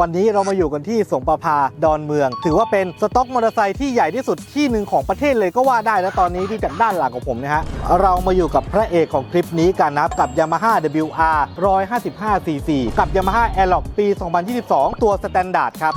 วันนี้เรามาอยู่กันที่สงประพาดอนเมือง ถือว่าเป็นสต็อกมอเตอร์ไซค์ที่ใหญ่ที่สุดที่หนึ่งของประเทศเลยก็ว่าได้และตอนนี้ที่จากด้านหลังของผมนะฮะ เรามาอยู่กับพระเอกของคลิปนี้กันนับกับ Yamaha WR 155cc กับ Yamaha Airlock ปี 2022 ตัวสแตนดาร์ดครับ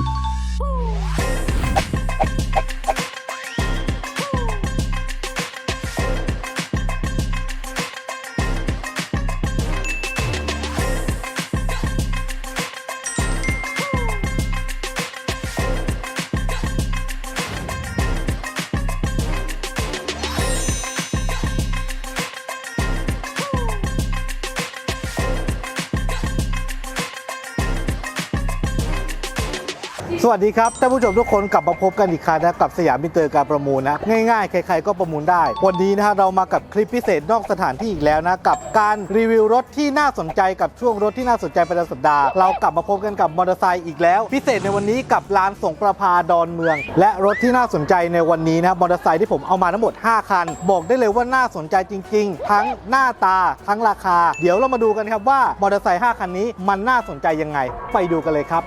วัสดีครับท่านผู้ชมทุกคนกลับมาพบกันอีกครั้งนะกับสยามมินเตอร์การประมูลนะ ง่ายๆ ใครๆก็ประมูลได้ วันนี้นะฮะเรามากับคลิปพิเศษนอกสถานที่อีกแล้วนะ กับการรีวิวรถที่น่าสนใจกับช่วงรถที่น่าสนใจประจำสัปดาห์เรากลับมาพบกันกับมอเตอร์ไซค์อีกแล้ว พิเศษในวันนี้กับลานสงประพาดอนเมือง และรถที่น่าสนใจในวันนี้นะมอเตอร์ไซค์ที่ผมเอามาทั้งหมด 5 คัน บอกได้เลยว่าน่าสนใจจริง ๆ ทั้งหน้าตาทั้งราคา เดี๋ยวเรามาดูกันครับว่ามอเตอร์ไซค์5คันนี้มันน่าสนใจยังไง ไปดูกันเลยครับ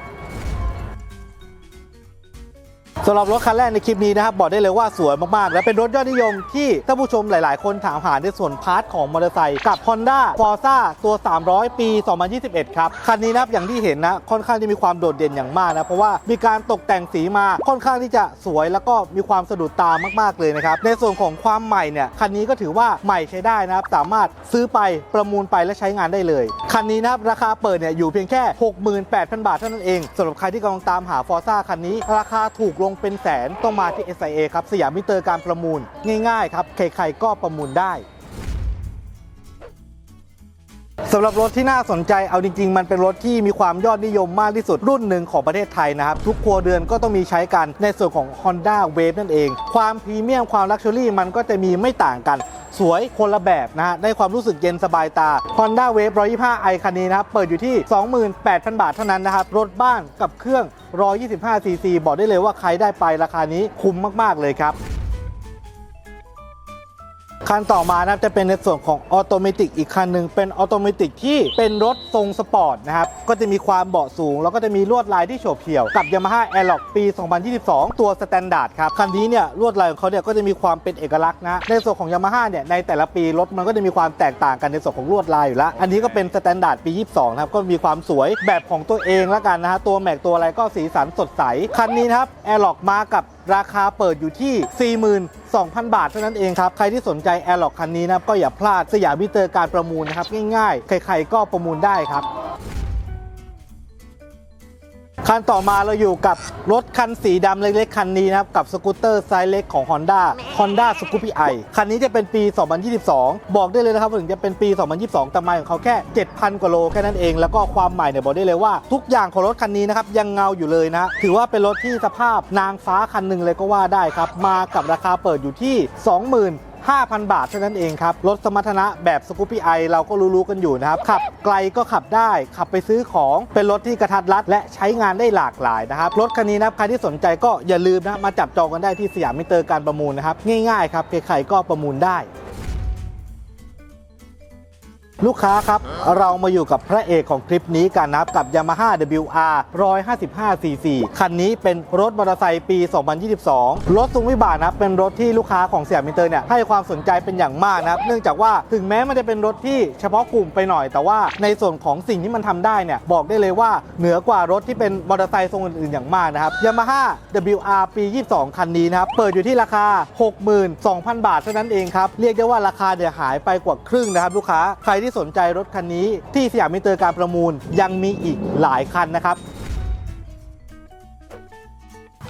สำหรับรถคันแรกในคลิปนี้นะครับบอกได้เลยว่าสวยมากๆ และเป็นรถยอดนิยมที่ท่านผู้ชมหลายๆ คนถามหาในส่วนพาร์ทของมอเตอร์ไซค์กับ Honda Forza ตัว 300 ปี 2021 ครับ คันนี้นะครับอย่างที่เห็นนะ ค่อนข้างที่มีความโดดเด่นอย่างมากนะ เพราะว่ามีการตกแต่งสีมาค่อนข้างที่จะสวยแล้วก็มีความสะดุดตามากๆเลยนะครับ ในส่วนของความใหม่เนี่ยคันนี้ก็ถือว่าใหม่ใช้ได้นะครับสามารถซื้อไปประมูลไปและใช้งานได้เลยคันนี้นะครับราคาเปิดเนี่ยอยู่เพียงแค่ 68,000 บาทเท่านั้นเองสำหรับใครที่กำลังตามหา Forza คันนี้ ราคาถูกลงเป็นแสนต้องมาที่ SIA ครับสยามมิเตอร์การประมูล ง่ายๆครับใครๆก็ประมูลได้สำหรับรถที่น่าสนใจเอาจริง ๆ มันเป็นรถที่มีความยอดนิยมมากที่สุดรุ่นหนึ่งของประเทศไทยนะครับ ทุกครัวเรือนก็ต้องมีใช้กันในส่วนของ Honda Wave นั่นเอง ความพรีเมียมความลักชัวรี่มันก็จะมีไม่ต่างกัน สวยคนละแบบนะฮะได้ความรู้สึกเย็นสบายตา Honda Wave 125i คันนี้นะครับ เปิดอยู่ที่ 28,000 บาทเท่านั้นนะครับ รถบ้านกับเครื่อง 125cc บอกได้เลยว่าใครได้ไปราคานี้คุ้มมาก ๆ เลยครับ คันต่อมานะครับจะเป็นในส่วนของออโตเมติกอีกคันหนึ่งเป็นออโตเมติกที่เป็นรถทรงสปอร์ตนะครับก็จะมีความเบาะสูง แล้วก็จะมีลวดลายที่โฉบเฉี่ยวกับ Yamaha Airlock ปี 2022 ตัวสแตนดาร์ดครับคันนี้เนี่ยลวดลายของเขาเนี่ยก็จะมีความเป็นเอกลักษณ์นะในส่วนของ Yamaha เนี่ยในแต่ละปีรถมันก็จะมีความแตกต่างกันในส่วนของลวดลายอยู่แล้วอันนี้ก็เป็นสแตนดาร์ดปี 22นะครับก็มีความสวยแบบของตัวเองแล้วกันนะฮะตัวแม็กตัวอะไรก็สีสันสดใสคันนี้นะครับ Airlock มากับ ราคาเปิดอยู่ที่ 42,000 บาทเท่านั้นเองครับ ใครที่สนใจแอร์ล็อกคันนี้นะครับก็อย่าพลาดสยามมิเตอร์การประมูลนะครับง่ายๆ ใครๆก็ประมูลได้ครับ คันต่อมาเราอยู่กับรถคันสีดำเล็กๆ คันนี้นะครับ กับสกูตเตอร์ไซส์เล็กของ Honda Honda s c o o p y i คันนี้จะเป็นปี 2022 บอกได้เลยนะครับว่าถึงจะเป็นปี 2022 แต่ไมล์ของเขาแค่ 7,000 กว่าโลแค่นั้นเอง แล้วก็ความใหม่เนี่ยบอกได้เลยว่า ทุกอย่างของรถคันนี้นะครับ ยังเงาอยู่เลยนะ ถือว่าเป็นรถที่สภาพนางฟ้าคันหนึ่งเลยก็ว่าได้ครับ มากับราคาเปิดอยู่ที่ 20,000 5,000 บาทเท่านั้นเองครับ รถสมรรถนะแบบสกูปปี้ไอเราก็รู้ๆกันอยู่นะครับ ขับไกลก็ขับได้ ขับไปซื้อของ เป็นรถที่กระทัดรัด และใช้งานได้หลากหลายนะครับ รถคันนี้นะครับใครที่สนใจก็อย่าลืมนะ มาจับจองกันได้ที่สยามมิเตอร์การประมูลนะครับ ง่ายๆครับ ใครๆก็ประมูลได้ ลูกค้าครับ เรามาอยู่กับพระเอกของคลิปนี้กันนะครับ กับ Yamaha WR 155cc คันนี้เป็นรถมอเตอร์ไซค์ปี 2022 รถซุงวิบากนะเป็นรถที่ลูกค้าของเสียมิเตอร์เนี่ยให้ความสนใจเป็นอย่างมากนะครับ เนื่องจากว่าถึงแม้มันจะเป็นรถที่เฉพาะกลุ่มไปหน่อย แต่ว่าในส่วนของสิ่งที่มันทำได้เนี่ย บอกได้เลยว่าเหนือกว่ารถที่เป็นมอเตอร์ไซค์ทรงอื่นๆอย่างมากนะครับ Yamaha WR ปี 22 คันนี้นะครับ เปิดอยู่ที่ราคา 62,000 บาทเท่านั้นเองครับ เรียกได้ว่าราคาเนี่ยหายไปกว่าครึ่งนะครับลูกค้า ใครที่สนใจรถคันนี้ที่สยามมิเตอร์การประมูลยังมีอีกหลายคันนะครับ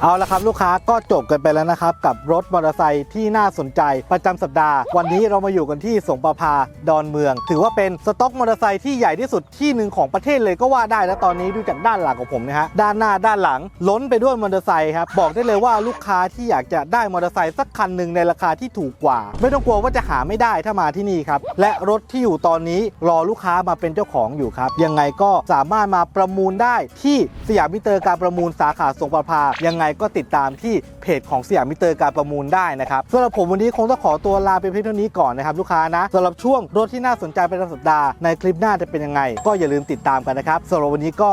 เอาละครับลูกค้าก็จบกันไปแล้วนะครับ กับรถมอเตอร์ไซค์ที่น่าสนใจประจำสัปดาห์ วันนี้เรามาอยู่กันที่สงประพาดอนเมือง ถือว่าเป็นสต็อกมอเตอร์ไซค์ที่ใหญ่ที่สุดที่หนึ่งของประเทศเลยก็ว่าได้แล้วตอนนี้ดูจากด้านหลังของผมนะฮะด้านหน้าด้านหลัง ล้นไปด้วยมอเตอร์ไซค์ครับบอกได้เลยว่าลูกค้าที่อยากจะได้มอเตอร์ไซค์สักคันหนึ่งในราคาที่ถูกกว่า ไม่ต้องกลัวว่าจะหาไม่ได้ถ้ามาที่นี่ครับและรถที่อยู่ตอนนี้รอลูกค้ามาเป็นเจ้าของอยู่ครับยังไงก็สามารถมาประมูลได้ที่สยามมิเตอร์การประมูลสาขาสงประพายังไงก็ติดตามที่เพจของสยามมิเตอร์การประมูลได้นะครับสำหรับผมวันนี้คงต้องขอตัวลาไปเพียงเท่านี้ก่อนนะครับลูกค้านะสำหรับช่วงรถที่น่าสนใจประจำสัปดาห์ในคลิปหน้าจะเป็นยังไง ก็อย่าลืมติดตามกันนะครับสำหรับวันนี้ก็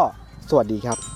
สวัสดีครับ